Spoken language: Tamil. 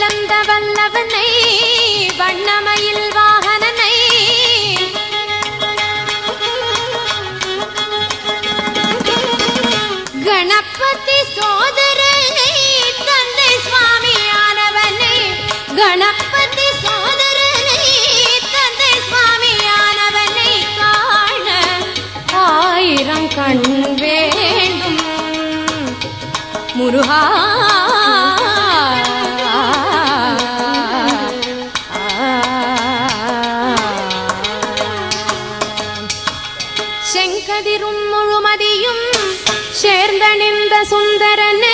வந்த வல்லவனை வண்ணமயில் வாகனனை. கணபதி சோதரனை தந்தை சுவாமியானவனை. கணபதி சோதரனை தந்தை சுவாமியானவனை காண ஆயிரம் கண் வேண்டும் முருகா செங்கதிரும் முழுமதியும் சேர்ந்தணிந்த சுந்தரன்.